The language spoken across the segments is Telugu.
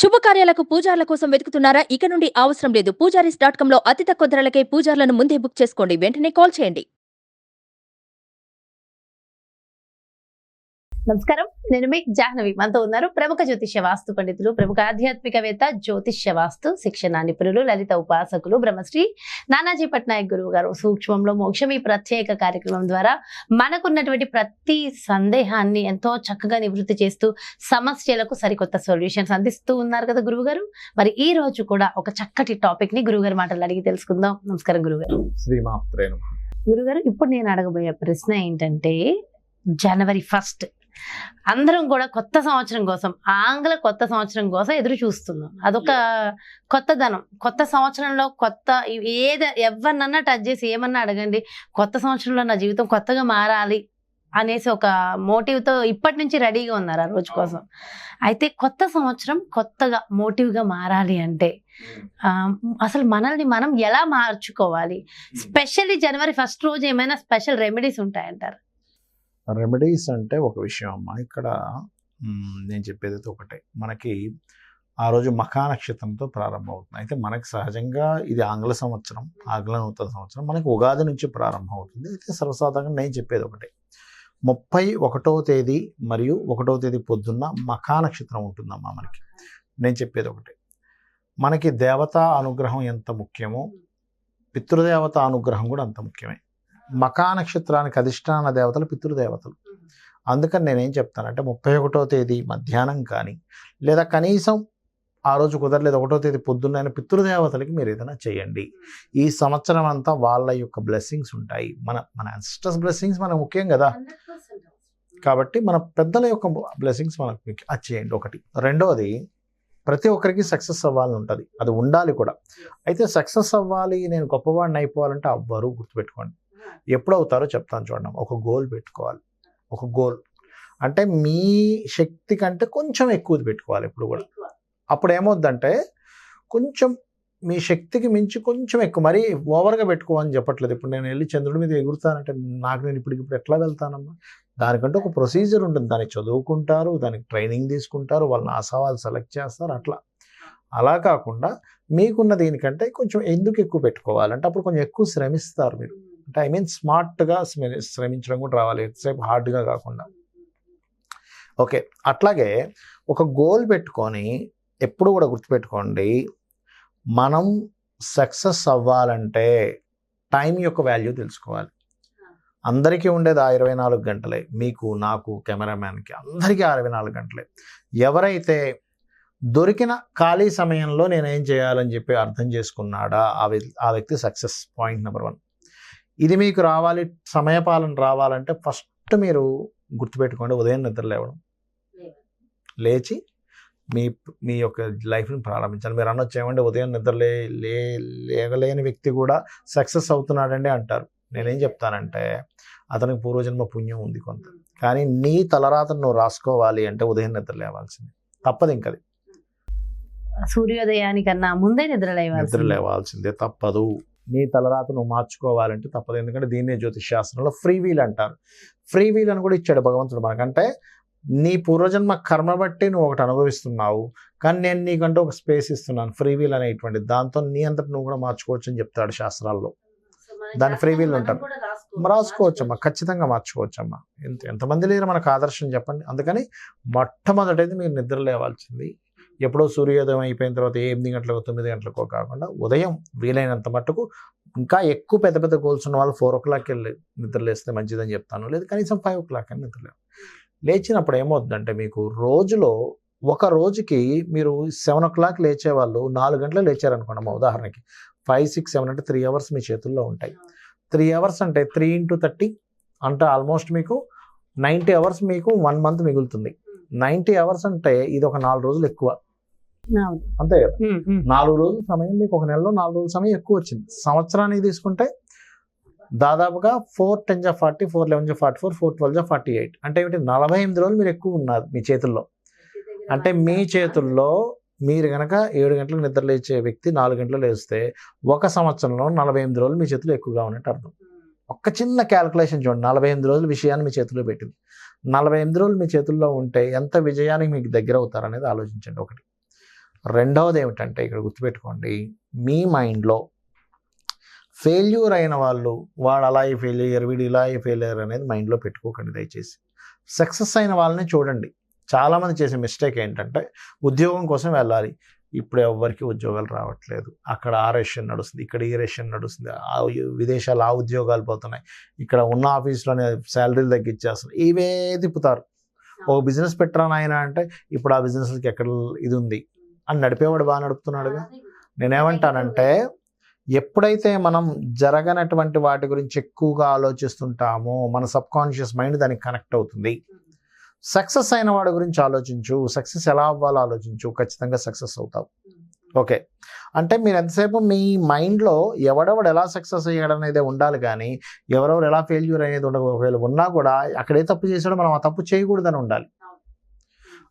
శుభకార్యాలకు పూజార్ల కోసం వెతుకుతున్నారా? ఇక నుండి అవసరం లేదు. పూజారీస్ డాట్ కాంలో అతి తక్కువ ధరలకే పూజార్లను ముందే బుక్ చేసుకోండి. వెంటనే కాల్ చేయండి. నమస్కారం. నేను మీ జాహ్నవి. మనతో ఉన్నారు ప్రముఖ జ్యోతిష్య వాస్తు పండితులు ప్రముఖ ఆధ్యాత్మికవేత్త జ్యోతిష్య వాస్తు శిక్షణ నిపుణులు లలిత ఉపాసకులు బ్రహ్మశ్రీ నానాజీ పట్నాయక్ గురువు గారు. సూక్ష్మంలో మోక్షం ఈ ప్రత్యేక కార్యక్రమం ద్వారా మనకున్నటువంటి ప్రతి సందేహాన్ని ఎంతో చక్కగా నివృత్తి చేస్తూ సమస్యలకు సరికొత్త సొల్యూషన్స్ అందిస్తూ ఉన్నారు కదా గురువు గారు. మరి ఈ రోజు కూడా ఒక చక్కటి టాపిక్ని గురుగారి మాటలు అడిగి తెలుసుకుందాం. నమస్కారం గురుగారు శ్రీమాత్రే నమః. గురుగారు ఇప్పుడు నేను అడగబోయే ప్రశ్న ఏంటంటే జనవరి ఫస్ట్ అందరం కూడా కొత్త సంవత్సరం కోసం ఆంగ్ల కొత్త సంవత్సరం కోసం ఎదురు చూస్తున్నాం. అదొక కొత్తదనం. కొత్త సంవత్సరంలో కొత్త ఏది ఎవరినన్నా టచ్ చేసి ఏమన్నా అడగండి కొత్త సంవత్సరంలో నా జీవితం కొత్తగా మారాలి అనేసి ఒక మోటివ్తో ఇప్పటి నుంచి రెడీగా ఉన్నారు ఆ రోజు కోసం. అయితే కొత్త సంవత్సరం కొత్తగా మోటివ్గా మారాలి అంటే ఆ, అసలు మనల్ని మనం ఎలా మార్చుకోవాలి? స్పెషల్లీ జనవరి ఫస్ట్ రోజు ఏమైనా స్పెషల్ రెమెడీస్ ఉంటాయంటారు? రెమెడీస్ అంటే ఒక విషయం అమ్మ. ఇక్కడ నేను చెప్పేది అయితే ఒకటే. మనకి ఆ రోజు మఖా నక్షత్రంతో ప్రారంభమవుతుంది. అయితే మనకి సహజంగా ఇది ఆంగ్ల సంవత్సరం ఆంగ్ల నూతన సంవత్సరం. మనకి ఉగాది నుంచి ప్రారంభం అవుతుంది అయితే సర్వసాధారణంగా నేను చెప్పేది ఒకటే. ముప్పై ఒకటో తేదీ మరియు ఒకటో తేదీ పొద్దున్న మఖా నక్షత్రం ఉంటుందమ్మా మనకి. నేను చెప్పేది ఒకటే. మనకి దేవతా అనుగ్రహం ఎంత ముఖ్యమో పితృదేవత అనుగ్రహం కూడా అంత ముఖ్యమే. మకా నక్షత్రానికి అధిష్టాన దేవతలు పితృదేవతలు. అందుకని నేనేం చెప్తానంటే ముప్పై ఒకటో తేదీ మధ్యాహ్నం కానీ లేదా కనీసం ఆ రోజు కుదరలేదు ఒకటో తేదీ పొద్దున్న పితృదేవతలకి మీరు ఏదైనా చేయండి. ఈ సంవత్సరం అంతా వాళ్ళ యొక్క బ్లెస్సింగ్స్ ఉంటాయి. మన మన అన్స్టర్స్ బ్లెస్సింగ్స్ మనకు ముఖ్యం కదా. కాబట్టి మన పెద్దల యొక్క బ్లెస్సింగ్స్ మనకు. అది చేయండి ఒకటి. రెండవది ప్రతి ఒక్కరికి సక్సెస్ అవ్వాలని ఉంటుంది. అది ఉండాలి కూడా. అయితే సక్సెస్ అవ్వాలి నేను గొప్పవాడిని అయిపోవాలంటే అవ్వరు గుర్తుపెట్టుకోండి. ఎప్పుడు అవుతారో చెప్తాను చూడండి ఒక గోల్ పెట్టుకోవాలి. ఒక గోల్ అంటే మీ శక్తి కంటే కొంచెం ఎక్కువది పెట్టుకోవాలి ఎప్పుడు కూడా. అప్పుడు ఏమవుద్దంటే కొంచెం మీ శక్తికి మించి కొంచెం ఎక్కువ. మరీ ఓవర్గా పెట్టుకోవని చెప్పట్లేదు. ఇప్పుడు నేను వెళ్ళి చంద్రుడి మీద ఎగురుతానంటే నాకు నేను ఇప్పుడు ఇప్పుడు ఎట్లా వెళ్తానమ్మా? దానికంటే ఒక ప్రొసీజర్ ఉంటుంది. దానికి చదువుకుంటారు దానికి ట్రైనింగ్ తీసుకుంటారు వాళ్ళని ఆ సవాలు సెలెక్ట్ చేస్తారు అట్లా. అలా కాకుండా మీకున్న దీనికంటే కొంచెం ఎందుకు ఎక్కువ పెట్టుకోవాలంటే అప్పుడు కొంచెం ఎక్కువ శ్రమిస్తారు మీరు. అంటే ఐ మీన్ స్మార్ట్గా శ్రమించడం కూడా రావాలి. ఎంతసేపు హార్డ్గా కాకుండా. ఓకే. అట్లాగే ఒక గోల్ పెట్టుకొని ఎప్పుడు కూడా గుర్తుపెట్టుకోండి మనం సక్సెస్ అవ్వాలంటే టైం యొక్క వాల్యూ తెలుసుకోవాలి. అందరికీ ఉండేది ఆ ఇరవై నాలుగు గంటలే. మీకు నాకు కెమెరామ్యాన్కి అందరికీ ఆ ఇరవై నాలుగు గంటలే. ఎవరైతే దొరికిన ఖాళీ సమయంలో నేను ఏం చేయాలని చెప్పి అర్థం చేసుకున్నాడా ఆ వ్యక్తి ఆ వ్యక్తి సక్సెస్ పాయింట్ నెంబర్ వన్. ఇది మీకు రావాలి సమయపాలన రావాలంటే ఫస్ట్ మీరు గుర్తుపెట్టుకోండి ఉదయం నిద్ర లేవడం. లేచి మీ మీ యొక్క లైఫ్ని ప్రారంభించాలి. మీరు అనొచ్చు ఏమంటే ఉదయం నిద్ర లే లే లేగలేని వ్యక్తి కూడా సక్సెస్ అవుతున్నాడండి అంటారు. నేనేం చెప్తానంటే అతనికి పూర్వజన్మ పుణ్యం ఉంది కొంత. కానీ నీ తలరాతను నువ్వు రాసుకోవాలి అంటే ఉదయం నిద్ర లేవాల్సింది. తప్పదు ఇంకది సూర్యోదయానికన్నా ముందే నిద్ర నిద్ర లేవాలి లేవాల్సిందే తప్పదు. నీ తలరాత నువ్వు మార్చుకోవాలంటే తప్పదు. ఎందుకంటే దీన్నే జ్యోతిష్ శాస్త్రంలో ఫ్రీ వీల్ అంటారు. ఫ్రీ వీల్ అని కూడా ఇచ్చాడు భగవంతుడు మనకంటే నీ పూర్వజన్మ కర్మ బట్టి నువ్వు ఒకటి అనుభవిస్తున్నావు. కానీ నేను నీకంటూ ఒక స్పేస్ ఇస్తున్నాను ఫ్రీ వీల్ అనేటువంటి. దాంతో నీ అంతటి నువ్వు కూడా మార్చుకోవచ్చు అని చెప్తాడు శాస్త్రాల్లో. దాని free will ఉంటారు. రాసుకోవచ్చమ్మా. ఖచ్చితంగా మార్చుకోవచ్చమ్మా. ఎంత ఎంతమంది లేరు మనకు ఆదర్శం చెప్పండి. అందుకని మొట్టమొదటిది మీరు నిద్ర లేవాల్సింది ఎప్పుడో సూర్యోదయం అయిపోయిన తర్వాత ఎనిమిది గంటలకు తొమ్మిది గంటలకో కాకుండా ఉదయం వీలైనంత మట్టుకు ఇంకా ఎక్కువ పెద్ద పెద్ద గోల్స్ ఉన్న వాళ్ళు ఫోర్ ఓ క్లాక్ వెళ్ళి నిద్ర లేస్తే మంచిదని చెప్తాను. లేదు కనీసం ఫైవ్ ఓ క్లాక్ అని నిద్ర లేవు లేచినప్పుడు ఏమవుతుందంటే మీకు రోజులో ఒక రోజుకి మీరు సెవెన్ ఓ క్లాక్ లేచే వాళ్ళు నాలుగు గంటలు లేచారనుకోండి మా ఉదాహరణకి. ఫైవ్ సిక్స్ సెవెన్ అంటే త్రీ అవర్స్ మీ చేతుల్లో ఉంటాయి. త్రీ అవర్స్ అంటే త్రీ ఇంటూ థర్టీ అంటే ఆల్మోస్ట్ మీకు నైంటీ అవర్స్ మీకు వన్ మంత్ మిగులుతుంది. నైంటీ అవర్స్ అంటే ఇది ఒక నాలుగు రోజులు ఎక్కువ. అంతే కదా. నాలుగు రోజుల సమయం మీకు ఒక నెలలో నాలుగు రోజుల సమయం ఎక్కువ వచ్చింది. సంవత్సరానికి తీసుకుంటే దాదాపుగా ఫోర్ టెన్ జా ఫార్టీ ఫోర్ లెవెన్ జా ఫార్టీ ఫోర్ ఫోర్ ట్వెల్వ్ జా ఫార్టీ ఎయిట్. అంటే ఏమిటి? నలభై ఎనిమిది రోజులు మీరు ఎక్కువ ఉన్నారు మీ చేతుల్లో. అంటే మీ చేతుల్లో మీరు కనుక ఏడు గంటలకు నిద్ర లేచే వ్యక్తి నాలుగు గంటలు లేస్తే ఒక సంవత్సరంలో నలభై ఎనిమిది రోజులు మీ చేతుల్లో ఎక్కువగా ఉన్నట్టు అర్థం. ఒక్క చిన్న క్యాలిక్యులేషన్ చూడండి. నలభై ఎనిమిది రోజుల విషయాన్ని మీ చేతిలో పెట్టింది. నలభై ఎనిమిది రోజులు మీ చేతుల్లో ఉంటే ఎంత విజయానికి మీకు దగ్గర అవుతారనేది ఆలోచించండి ఒకటి. రెండవది ఏమిటంటే ఇక్కడ గుర్తుపెట్టుకోండి మీ మైండ్లో ఫెయిల్యూర్ అయిన వాళ్ళు వాడు అలా ఫెయిలియర్ వీడు ఇలా ఫెయిలియర్ అనేది మైండ్లో పెట్టుకోకండి దయచేసి. సక్సెస్ అయిన వాళ్ళని చూడండి. చాలామంది చేసే మిస్టేక్ ఏంటంటే ఉద్యోగం కోసం వెళ్ళాలి. ఇప్పుడు ఎవ్వరికి ఉద్యోగాలు రావట్లేదు. అక్కడ ఆ రేషన్ నడుస్తుంది ఇక్కడ ఈ రేషన్ నడుస్తుంది ఆ విదేశాలు ఆ ఉద్యోగాలు పోతున్నాయి ఇక్కడ ఉన్న ఆఫీస్లోనే శాలరీలు తగ్గించేస్తున్నాయి ఇవే తిప్పుతారు. ఒక బిజినెస్ పెట్టరా నాయన అంటే ఇప్పుడు ఆ బిజినెస్కి ఎక్కడ ఇది ఉంది? అని నడిపేవాడు బాగా నడుపుతున్నాడుగా. నేనేమంటానంటే ఎప్పుడైతే మనం జరగనటువంటి వాటి గురించి ఎక్కువగా ఆలోచిస్తుంటామో మన సబ్ కాన్షియస్ మైండ్ దానికి కనెక్ట్ అవుతుంది. సక్సెస్ అయిన వాడి గురించి ఆలోచించు. సక్సెస్ ఎలా అవ్వాలో ఆలోచించు. ఖచ్చితంగా సక్సెస్ అవుతావు. ఓకే. అంటే మీరు ఎంతసేపు మీ మైండ్లో ఎవడెవడు ఎలా సక్సెస్ అయ్యాడు అనేది ఉండాలి కానీ ఎవరెవరు ఎలా ఫెయిల్యూర్ అనేది ఉండదు ఒకవేళ ఉన్నా కూడా అక్కడే తప్పు చేసాడో మనం ఆ తప్పు చేయకూడదని ఉండాలి.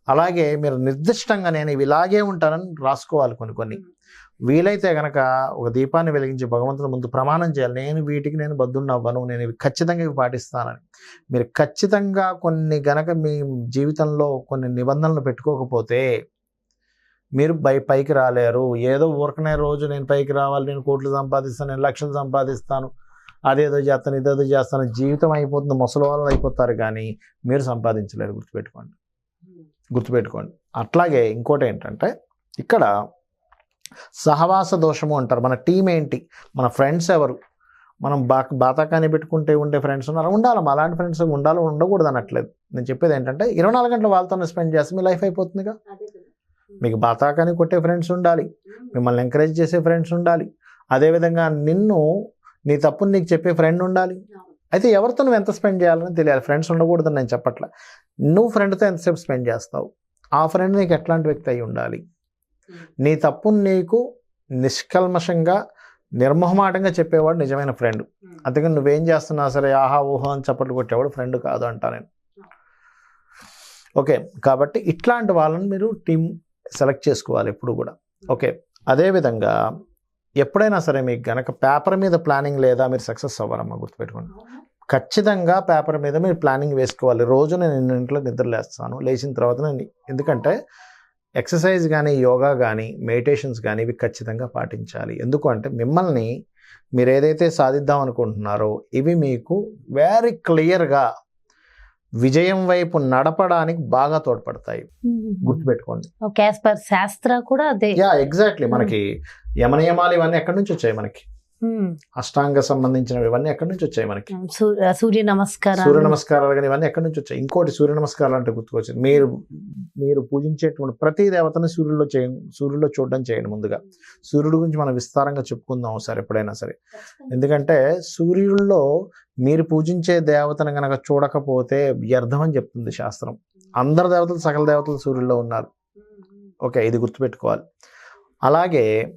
అలాగే మీరు నిర్దిష్టంగా నేను ఇవి ఇలాగే ఉంటానని రాసుకోవాలి కొన్ని కొన్ని. వీలైతే గనక ఒక దీపాన్ని వెలిగించి భగవంతుని ముందు ప్రమాణం చేయాలి. నేను వీటికి నేను బద్దున్నవ్వను నేను ఇవి ఖచ్చితంగా ఇవి పాటిస్తానని. మీరు ఖచ్చితంగా కొన్ని గనక మీ జీవితంలో కొన్ని నిబంధనలు పెట్టుకోకపోతే మీరు పై పైకి రాలేరు. ఏదో ఊరకనే రోజు నేను పైకి రావాలి. నేను కోట్లు సంపాదిస్తాను. నేను లక్షలు సంపాదిస్తాను. అదేదో చేస్తాను ఇదేదో చేస్తాను. జీవితం అయిపోతుంది. ముసలి వాళ్ళు అయిపోతారు కానీ మీరు సంపాదించలేరు. గుర్తుపెట్టుకోండి. గుర్తుపెట్టుకోండి. అట్లాగే ఇంకోటి ఏంటంటే ఇక్కడ సహవాస దోషము అంటారు. మన టీం ఏంటి? మన ఫ్రెండ్స్ ఎవరు? మనం బా బాతాకాని పెట్టుకుంటే ఉండే ఫ్రెండ్స్ ఉన్నారు? ఉండాలి. అలాంటి ఫ్రెండ్స్ ఉండాలి ఉండకూడదు అనట్లేదు నేను చెప్పేది ఏంటంటే ఇరవై నాలుగు గంటలు వాళ్ళతోనే స్పెండ్ చేస్తే మీ లైఫ్ అయిపోతుందిగా. మీకు బాతాకాని కొట్టే ఫ్రెండ్స్ ఉండాలి. మిమ్మల్ని ఎంకరేజ్ చేసే ఫ్రెండ్స్ ఉండాలి. అదేవిధంగా నిన్ను నీ తప్పుని నీకు చెప్పే ఫ్రెండ్ ఉండాలి. అయితే ఎవరితో నువ్వు ఎంత స్పెండ్ చేయాలని తెలియాలి. ఫ్రెండ్స్ ఉండకూడదని నేను చెప్పట్లే. నువ్వు ఫ్రెండ్తో ఎంతసేపు స్పెండ్ చేస్తావు? ఆ ఫ్రెండ్ నీకు ఎట్లాంటి వ్యక్తి అయి ఉండాలి? నీ తప్పుని నీకు నిష్కల్మషంగా నిర్మోహమాటంగా చెప్పేవాడు నిజమైన ఫ్రెండ్. అందుకని నువ్వేం చేస్తున్నా సరే ఆహా ఊహో అని చప్పట్లు కొట్టేవాడు ఫ్రెండ్ కాదు అంటా నేను. ఓకే. కాబట్టి ఇట్లాంటి వాళ్ళని మీరు టీం సెలెక్ట్ చేసుకోవాలి ఎప్పుడు కూడా. ఓకే. అదేవిధంగా ఎప్పుడైనా సరే మీకు గనక పేపర్ మీద ప్లానింగ్ లేదా మీరు సక్సెస్ అవ్వాలమ్మా గుర్తుపెట్టుకోండి. ఖచ్చితంగా పేపర్ మీద మీరు ప్లానింగ్ వేసుకోవాలి. రోజు నేను ఇంట్లో నిద్రలేస్తాను లేచిన తర్వాత నేను ఎందుకంటే ఎక్సర్సైజ్ కానీ యోగా కానీ మెడిటేషన్స్ కానీ ఇవి ఖచ్చితంగా పాటించాలి. ఎందుకు అంటే మిమ్మల్ని మీరు ఏదైతే సాధిద్దాం అనుకుంటున్నారో ఇవి మీకు వెరీ క్లియర్గా విజయం వైపు నడపడానికి బాగా తోడ్పడతాయి. గుర్తుపెట్టుకోండి. శాస్త్ర కూడా అదే. యా ఎగ్జాక్ట్లీ మనకి యమనియమాలు ఇవన్నీ ఎక్కడి నుంచి వచ్చాయి మనకి. అష్టాంగ సంబంధించినవి ఇవన్నీ ఎక్కడి నుంచి వచ్చాయి మనకి? సూర్య నమస్కారం సూర్య నమస్కారాలు కానీ ఇవన్నీ ఎక్కడి నుంచి వచ్చాయి? ఇంకోటి సూర్య నమస్కారాలు అంటే గుర్తుకొచ్చింది. మీరు మీరు పూజించేటువంటి ప్రతి దేవతను సూర్యుల్లో చేయ సూర్యుల్లో చూడడం చేయండి ముందుగా. సూర్యుడి గురించి మనం విస్తారంగా చెప్పుకుందాం ఒకసారి ఎప్పుడైనా సరే. ఎందుకంటే సూర్యుల్లో మీరు పూజించే దేవతను కనుక చూడకపోతే వ్యర్థం అని చెప్తుంది శాస్త్రం. అందరు దేవతలు సకల దేవతలు సూర్యుల్లో ఉన్నారు. ఓకే ఇది గుర్తుపెట్టుకోవాలి. అలాగే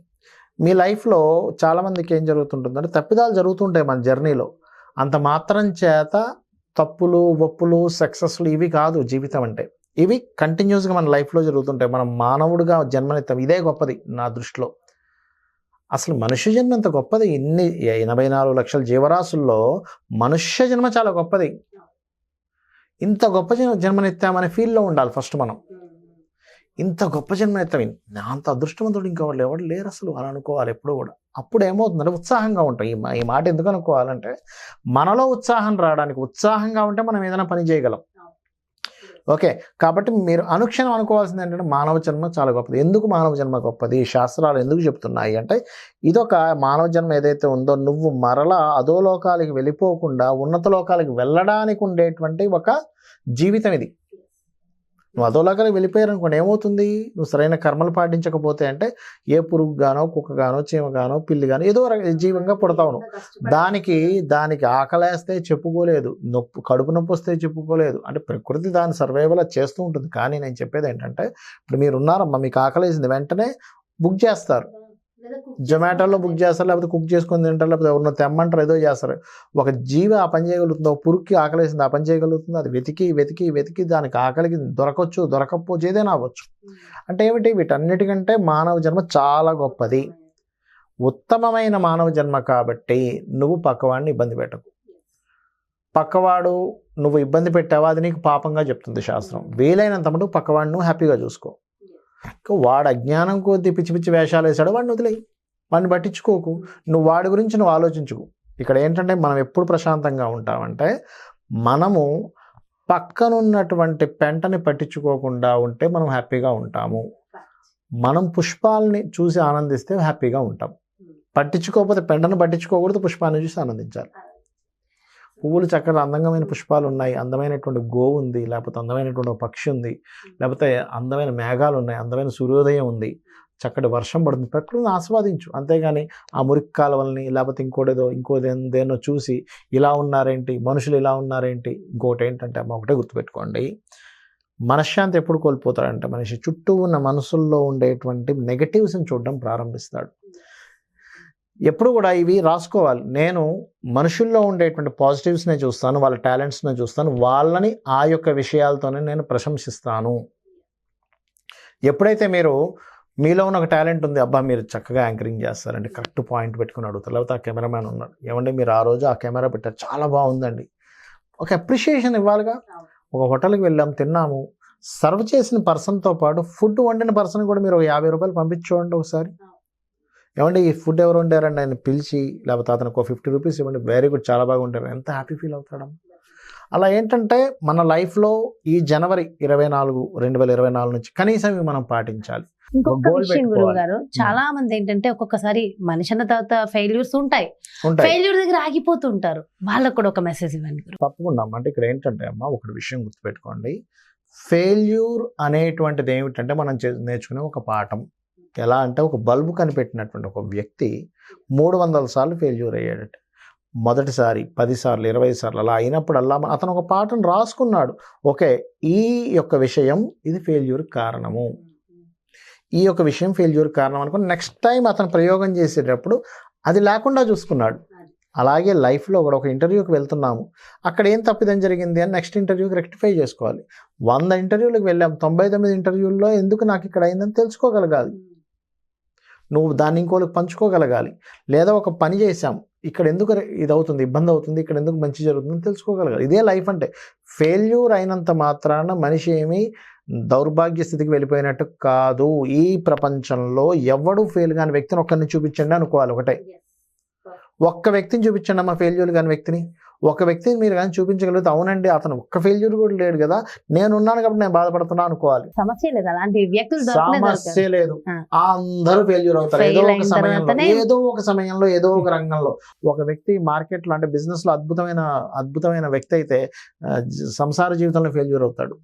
మీ లైఫ్లో చాలామందికి ఏం జరుగుతుంటుందంటే తప్పిదాలు జరుగుతుంటాయి మన జర్నీలో. అంత మాత్రం చేత తప్పులు ఒప్పులు సక్సెస్లు ఇవి కాదు జీవితం అంటే. ఇవి కంటిన్యూస్గా మన లైఫ్లో జరుగుతుంటాయి. మనం మానవుడిగా జన్మనిస్తాం ఇదే గొప్పది నా దృష్టిలో. అసలు మనుష్య జన్మ ఎంత గొప్పది? ఇన్ని ఎనభై నాలుగు లక్షల జీవరాశుల్లో మనుష్య జన్మ చాలా గొప్పది. ఇంత గొప్ప జన్మ జన్మనెత్తామనే ఫీల్లో ఉండాలి ఫస్ట్ మనం. ఇంత గొప్ప జన్మనెత్తాం నా అంత అదృష్టవంతుడు ఇంకా వాళ్ళు ఎవరు లేరు అసలు అలా అనుకోవాలి ఎప్పుడు కూడా. అప్పుడు ఏమవుతుందంటే ఉత్సాహంగా ఉంటాం. ఈ ఈ మాట ఎందుకు అనుకోవాలంటే మనలో ఉత్సాహం రావడానికి ఉత్సాహంగా ఉంటే మనం ఏదైనా పని చేయగలం. ఓకే. కాబట్టి మీరు అనుక్షణం అనుకోవాల్సింది ఏంటంటే మానవ జన్మ చాలా గొప్పది. ఎందుకు మానవ జన్మ గొప్పది? శాస్త్రాలు ఎందుకు చెప్తున్నాయి అంటే ఇదొక మానవ జన్మ ఏదైతే ఉందో నువ్వు మరలా అధోలోకాలకి వెళ్ళిపోకుండా ఉన్నత లోకాలకి వెళ్ళడానికి ఉండేటువంటి ఒక జీవితం ఇది. నువ్వు అదోలాగా వెళ్ళిపోయారనుకోండి ఏమవుతుంది? నువ్వు సరైన కర్మలు పాటించకపోతే అంటే ఏ పురుగు గానో కుక్క గానో చీమ గానో పిల్లి గానో ఏదో జీవంగా పుడతావు నువ్వు. దానికి దానికి ఆకలేస్తే చెప్పుకోలేదు నొప్పి కడుపు నొప్పి వస్తే చెప్పుకోలేదు. అంటే ప్రకృతి దాని సర్వైవల్ చేస్తూ ఉంటుంది. కానీ నేను చెప్పేది ఏంటంటే ఇప్పుడు మీరు ఉన్నారమ్మా మీకు ఆకలేసింది వెంటనే బుక్ చేస్తారు. జొమాటోలో బుక్ చేస్తారు? లేకపోతే కుక్ చేసుకొని తింటారు? లేకపోతే ఎవరినో తెమ్మంటారు? ఏదో చేస్తారు? ఒక జీవి ఆ పని చేయగలుగుతుంది? ఒక పురుగుకి ఆకలేసింది ఆ పని చేయగలుగుతుంది? అది వెతికి వెతికి వెతికి దానికి ఆకలికి దొరకవచ్చు దొరకపోవచ్చు ఏదైనా అవ్వచ్చు. అంటే ఏమిటి? వీటన్నిటికంటే మానవ జన్మ చాలా గొప్పది. ఉత్తమమైన మానవ జన్మ కాబట్టి నువ్వు పక్కవాడిని ఇబ్బంది పెట్టకు. పక్కవాడు నువ్వు ఇబ్బంది పెట్టావా? అది నీకు పాపంగా చెప్తుంది శాస్త్రం. వీలైనంత మటుకు పక్కవాడిని నువ్వు హ్యాపీగా చూసుకో. వాడు అజ్ఞానం కొద్దీ పిచ్చి పిచ్చి వేషాలు వేసాడు వాడిని వదిలేయి. వాడిని పట్టించుకోకు. నువ్వు వాడి గురించి నువ్వు ఆలోచించుకు. ఇక్కడ ఏంటంటే మనం ఎప్పుడు ప్రశాంతంగా ఉంటామంటే మనము పక్కనున్నటువంటి పెంటని పట్టించుకోకుండా ఉంటే మనం హ్యాపీగా ఉంటాము. మనం పుష్పాలని చూసి ఆనందిస్తే హ్యాపీగా ఉంటాం. పట్టించుకోకపోతే పెంటను పట్టించుకోకూడదు పుష్పాన్ని చూసి ఆనందించాలి. పువ్వులు చక్కగా అందమైన పుష్పాలు ఉన్నాయి. అందమైనటువంటి గోవు ఉంది. లేకపోతే అందమైనటువంటి పక్షి ఉంది. లేకపోతే అందమైన మేఘాలు ఉన్నాయి. అందమైన సూర్యోదయం ఉంది. చక్కటి వర్షం పడుతుంది. ప్రకృతిని ఆస్వాదించు. అంతేగాని ఆ మురికి కాలువల్ని లేకపోతే ఇంకోటేదో ఇంకో దేన్నో చూసి ఇలా ఉన్నారేంటి? మనుషులు ఇలా ఉన్నారేంటి? ఇంకోటి ఏంటంటే అమ్మ ఒకటే గుర్తుపెట్టుకోండి. మనశ్శాంతి ఎప్పుడు కోల్పోతాడంటే మనిషి. చుట్టూ ఉన్న మనసుల్లో ఉండేటువంటి నెగటివ్స్ని చూడడం ప్రారంభిస్తాడు. ఎప్పుడు కూడా ఇవి రాసుకోవాలి. నేను మనుషుల్లో ఉండేటువంటి పాజిటివ్స్నే చూస్తాను వాళ్ళ టాలెంట్స్నే చూస్తాను వాళ్ళని ఆ యొక్క విషయాలతోనే నేను ప్రశంసిస్తాను. ఎప్పుడైతే మీరు మీలో ఉన్న ఒక టాలెంట్ ఉంది అబ్బా మీరు చక్కగా యాంకరింగ్ చేస్తారండి కరెక్ట్ పాయింట్ పెట్టుకుని అడుగుతారు. లేకపోతే ఆ కెమెరామ్యాన్ ఉన్నాడు. ఏమండి మీరు ఆ రోజు ఆ కెమెరా పెట్టారు చాలా బాగుందండి. ఒక అప్రిషియేషన్ ఇవ్వాలిగా. ఒక హోటల్కి వెళ్ళాం తిన్నాము. సర్వ్ చేసిన పర్సన్తో పాటు ఫుడ్ వండిన పర్సన్ కూడా మీరు ఒక యాభై రూపాయలు పంపించుకోండి ఒకసారి. ఏమండి ఈ ఫుడ్ ఎవరు వండారండి? ఆయన పిలిచి లేకపోతే అతనికి ఒక ఫిఫ్టీ రూపీస్ ఇవ్వండి. వెరీ గుడ్ చాలా బాగా ఉంటారు ఎంత హ్యాపీ ఫీల్ అవుతాడమ్మ అలా ఏంటంటే మన లైఫ్లో ఈ జనవరి ఇరవై నాలుగు రెండు వేల ఇరవై నాలుగు నుంచి కనీసం ఇవి మనం పాటించాలి. ఇంకొక విషయం గురువు. గారు చాలా మంది ఏంటంటే ఒక్కొక్కసారి మనిషి అన్న తర్వాత ఫెయిల్యూర్స్ ఉంటాయి. ఫెయిల్యూర్ దగ్గర ఆగిపోతుంటారు వాళ్ళకు కూడా ఒక మెసేజ్ ఇవ్వండి తప్పకుండా అమ్మ. అంటే ఇక్కడ ఏంటంటే అమ్మ ఒకటి విషయం గుర్తుపెట్టుకోండి. ఫెయిల్యూర్ అనేటువంటిది ఏమిటంటే మనం నేర్చుకునే ఒక పాఠం. ఎలా అంటే ఒక బల్బు కనిపెట్టినటువంటి ఒక వ్యక్తి మూడు వందల సార్లు ఫెయిల్యూర్ అయ్యాడట. మొదటిసారి పదిసార్లు ఇరవై సార్లు అలా అయినప్పుడల్లా అతను ఒక పాటను రాసుకున్నాడు. ఓకే ఈ యొక్క విషయం ఇది ఫెయిల్యూర్ కారణము. ఈ యొక్క విషయం ఫెయిల్యూర్ కారణం అనుకుని నెక్స్ట్ టైం అతను ప్రయోగం చేసేటప్పుడు అది లేకుండా చూసుకున్నాడు. అలాగే లైఫ్లో కూడా ఒక ఇంటర్వ్యూకి వెళ్తున్నాము. అక్కడ ఏం తప్పిదం జరిగింది అని నెక్స్ట్ ఇంటర్వ్యూకి రెక్టిఫై చేసుకోవాలి. వంద ఇంటర్వ్యూలకు వెళ్ళాం. తొంభై తొమ్మిది ఇంటర్వ్యూల్లో ఎందుకు నాకు ఇక్కడ అయిందని తెలుసుకోగలగాలి. నువ్వు దాన్ని ఇంకోళ్ళకి పంచుకోగలగాలి. లేదా ఒక పని చేసాం ఇక్కడ ఎందుకు ఇది అవుతుంది ఇబ్బంది అవుతుంది ఇక్కడ ఎందుకు మంచి జరుగుతుందని తెలుసుకోగలగాలి. ఇదే లైఫ్ అంటే ఫెయిల్యూర్ అయినంత మాత్రాన మనిషి ఏమీ దౌర్భాగ్య స్థితికి వెళ్ళిపోయినట్టు కాదు. ఈ ప్రపంచంలో ఎవడు ఫెయిల్ కాని వ్యక్తిని ఒక్కరిని చూపించండి అనుకోవాలి ఒకటే. ఒక్క వ్యక్తిని చూపించండి అమ్మ ఫెయిల్యూర్ కాని వ్యక్తిని. ఒక వ్యక్తిని మీరు కానీ చూపించగలిగితే అవునండి అతను ఒక్క ఫెయిల్యూర్ కూడా లేడు కదా నేను ఉన్నాను కాబట్టి నేను బాధపడుతున్నా అనుకోవాలి. సమస్య లేదు అలాంటి వ్యక్తులు దొరకనే సమస్య దొరకరు. లేదు. ఆ. అందరూ ఫెయిల్యూర్ అవుతారు. ఏదో ఒక సమయంలో ఏదో ఒక సమయంలో ఏదో ఒక రంగంలో. ఒక వ్యక్తి మార్కెట్లో అంటే బిజినెస్లో అద్భుతమైన అద్భుతమైన వ్యక్తి అయితే సంసార జీవితంలో ఫెయిల్యూర్ అవుతాడు.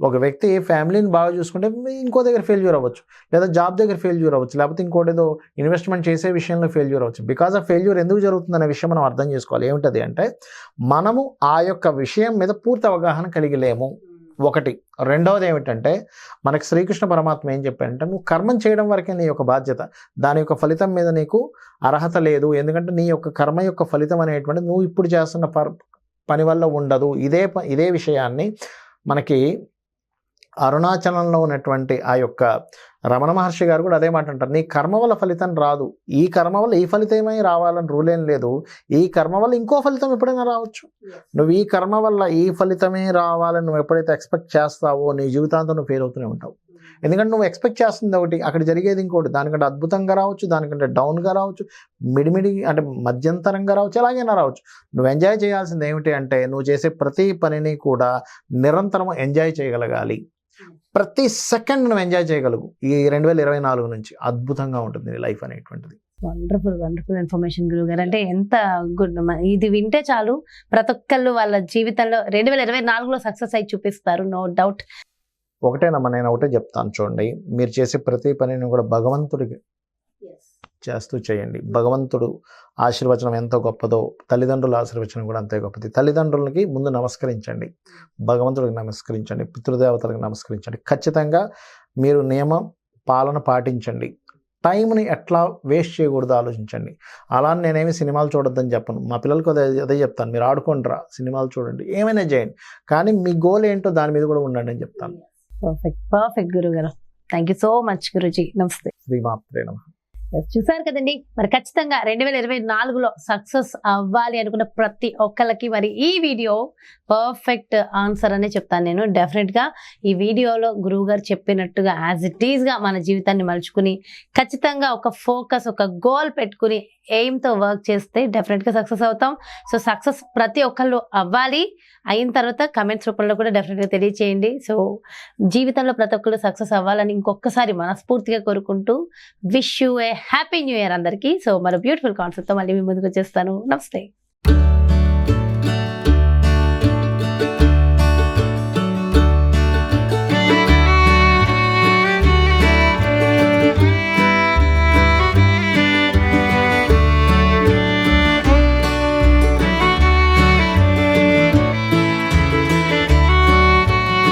ఒక వ్యక్తి ఫ్యామిలీని బాగా చూసుకుంటే ఇంకో దగ్గర ఫెయిల్యూర్ అవ్వచ్చు. లేదా జాబ్ దగ్గర ఫెయిల్యూర్ అవ్వచ్చు. లేకపోతే ఇంకోటి ఏదో ఇన్వెస్ట్మెంట్ చేసే విషయంలో ఫెయిల్యూర్ అవ్వచ్చు. బికాస్ ఆఫ్ ఫెయిల్యూర్ ఎందుకు జరుగుతుందనే విషయం మనం అర్థం చేసుకోవాలి. ఏమిటది అంటే మనము ఆ యొక్క విషయం మీద పూర్తి అవగాహన కలిగి లేము ఒకటి. రెండవది ఏమిటంటే మనకి శ్రీకృష్ణ పరమాత్మ ఏం చెప్పాడంటే నువ్వు కర్మం చేయడం వరకే నీ యొక్క బాధ్యత. దాని యొక్క ఫలితం మీద నీకు అర్హత లేదు. ఎందుకంటే నీ యొక్క కర్మ యొక్క ఫలితం అనేటువంటి నువ్వు ఇప్పుడు చేస్తున్న పని వల్ల ఉండదు. ఇదే ప- ఇదే విషయాన్ని మనకి అరుణాచలంలో ఉన్నటువంటి ఆ యొక్క రమణ మహర్షి గారు కూడా అదే మాట అంటారు. నీ కర్మ వల్ల ఫలితం రాదు. ఈ కర్మ వల్ల ఈ ఫలితమే రావాలని రూల్ ఏం లేదు. ఈ కర్మ వల్ల ఇంకో ఫలితం ఎప్పుడైనా రావచ్చు. నువ్వు ఈ కర్మ వల్ల ఈ ఫలితమే రావాలని నువ్వు ఎప్పుడైతే ఎక్స్పెక్ట్ చేస్తావో నీ జీవితాంతం నువ్వు ఫెయిల్ అవుతూనే ఉంటావు. ఎందుకంటే నువ్వు ఎక్స్పెక్ట్ చేస్తుంది ఒకటి అక్కడ జరిగేది ఇంకోటి. దానికంటే అద్భుతంగా రావచ్చు దానికంటే డౌన్గా రావచ్చు మిడిమిడి అంటే మధ్యంతరంగా రావచ్చు ఎలాగైనా రావచ్చు. నువ్వు ఎంజాయ్ చేయాల్సింది ఏమిటి అంటే నువ్వు చేసే ప్రతి పనిని కూడా నిరంతరం ఎంజాయ్ చేయగలగాలి. ప్రతి సెకండ్ నువ్వు ఎంజాయ్ చేయగలుగు. ఈ రెండు వేల ఇరవై నాలుగు నుంచి అద్భుతంగా ఉంటుంది నీ లైఫ్ అనేటువంటిది. వండర్ఫుల్ వండర్ఫుల్ ఇన్ఫర్మేషన్ గురువు గారు. అంటే ఎంత గుడ్ ఇది వింటే చాలు. ప్రతి ఒక్కళ్ళు వాళ్ళ జీవితంలో రెండు వేల ఇరవై నాలుగులో సక్సెస్ అయి చూపిస్తారు నో డౌట్ ఒకటేనమ్మా నేను ఒకటే చెప్తాను చూడండి. మీరు చేసే ప్రతి పనిని కూడా భగవంతుడికి చేస్తూ చేయండి. భగవంతుడు ఆశీర్వచనం ఎంత గొప్పదో తల్లిదండ్రుల ఆశీర్వచనం కూడా అంతే గొప్పది. తల్లిదండ్రులకి ముందు నమస్కరించండి. భగవంతుడికి నమస్కరించండి. పితృదేవతలకు నమస్కరించండి. ఖచ్చితంగా మీరు నియమం పాలన పాటించండి. టైంని ఎట్లా వేస్ట్ చేయకూడదు ఆలోచించండి. అలా నేనేమి సినిమాలు చూడొద్దని చెప్పను. మా పిల్లలకు అదే అదే చెప్తాను. మీరు ఆడుకోండిరా సినిమాలు చూడండి. ఏమైనా చేయండి. కానీ మీ గోల్ ఏంటో దాని మీద కూడా ఉండండి అని చెప్తాను. పర్ఫెక్ట్ పర్ఫెక్ట్ గురువు గారు thank you so much guruji. Namaste శ్రీమాత్రే నమః. Yes, చూసారు కదండి. మరి ఖచ్చితంగా రెండు వేల ఇరవై నాలుగులో సక్సెస్ అవ్వాలి అనుకున్న ప్రతి ఒక్కరికి మరి ఈ వీడియో పర్ఫెక్ట్ ఆన్సర్ అనే చెప్తాను నేను. డెఫినెట్గా ఈ వీడియోలో గురువు గారు చెప్పినట్టుగా యాజ్ ఇట్ ఈజ్గా మన జీవితాన్ని మలుచుకుని ఖచ్చితంగా ఒక ఫోకస్ ఒక గోల్ పెట్టుకుని ఎయిమ్తో వర్క్ చేస్తే డెఫినెట్గా సక్సెస్ అవుతాం. సో సక్సెస్ ప్రతి ఒక్కళ్ళు అవ్వాలి. అయిన తర్వాత కమెంట్స్ రూపంలో కూడా డెఫినెట్గా తెలియచేయండి. సో జీవితంలో ప్రతి ఒక్కళ్ళు సక్సెస్ అవ్వాలని ఇంకొకసారి మనస్ఫూర్తిగా కోరుకుంటూ wish you a happy new year అందరికీ. సో మరో బ్యూటిఫుల్ కాన్సెప్ట్తో మళ్ళీ మీ ముందుకు వచ్చేస్తాను. నమస్తే.